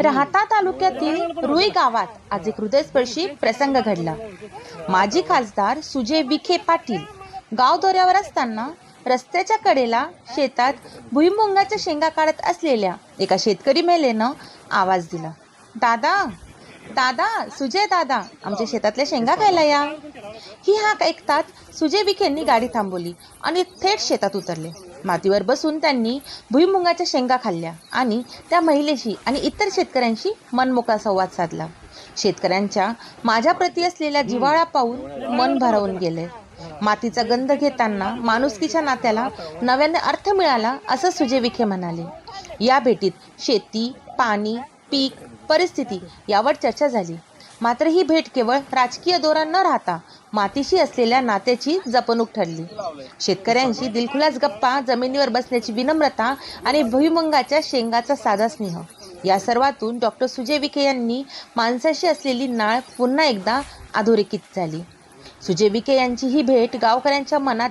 राहता तालुक्यातील रुई गावात आज एक हृदयस्पर्शी प्रसंग घडला. माजी खासदार सुजय विखे पाटील गाव दौऱ्यावर असताना रस्त्याच्या कडेला शेतात भुईमुंगाच्या शेंगा काढत असलेल्या एका शेतकरी महिलेनं आवाज दिला. दादा दादा सुजय दादा आमच्या शेतातल्या शेंगा खायला या. ही हाक ऐकताच सुजय विखेंनी गाडी थांबवली आणि थेट शेतात उतरले. मातीवर बसून त्यांनी भुईमुगाच्या शेंगा खाल्ल्या आणि त्या महिलेशी आणि इतर शेतकऱ्यांशी मनमोकळा संवाद साधला. शेतकऱ्यांच्या माझ्याप्रती असलेल्या जिव्हाळा पाहून मन भरावून गेले. मातीचा गंध घेताना माणुसकीच्या नात्याला नव्याने अर्थ मिळाला असं सुजय विखे म्हणाले. या भेटीत शेती पाणी पीक परिस्थिती यावर चर्चा झाली. मात्र ही भेट केवळ राजकीय धोरण न राहता मातीशी असलेल्या नात्याची जपणूक ठरली. शेतकऱ्यांशी दिलखुलास गप्पा जमिनीवर बसण्याची विनम्रता आणि भुईमंगाच्या शेंगाचा साधा स्नेह. या सर्वातून डॉक्टर सुजय विखे यांनी माणसाशी असलेली नाळ पुन्हा एकदा अधोरेखित झाली. सुजय विखे यांची ही भेट गावकऱ्यांच्या मनात